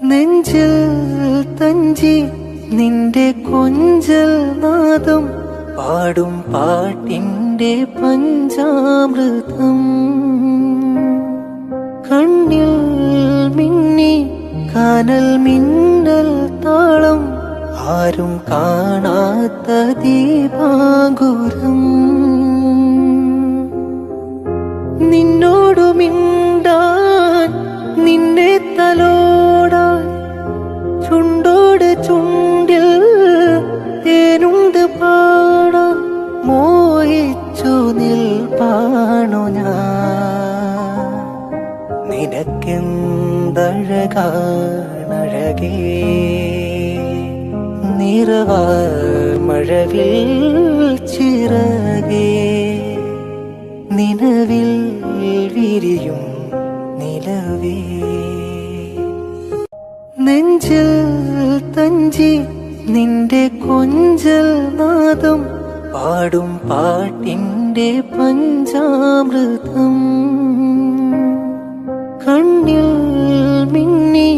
നെഞ്ചിൽ തഞ്ചി നിന്റെ കൊഞ്ചൽ നാദം പാടും പാട്ടിന്റെ പഞ്ചാമൃതം. കണ്ണിൽ മിന്നി കാനൽ മിന്നൽ താളം ആരും കാണാത്ത ദീപാകുരം നിന്നോടു മോഹിച്ചു നിൽപ്പാണു ഞാൻ. നിനക്കെന്തഴകാണഴകേ? നിറവാമഴവിൽ ചിറകേ? നിലവിൽ വിരിയും നിലവേ? നെഞ്ചിൽ തഞ്ചി നിന്റെ കൊഞ്ചൽ നാദം പാടും പാട്ടിന്റെ പഞ്ചാമൃതം. കണ്ണിൽ മിന്നി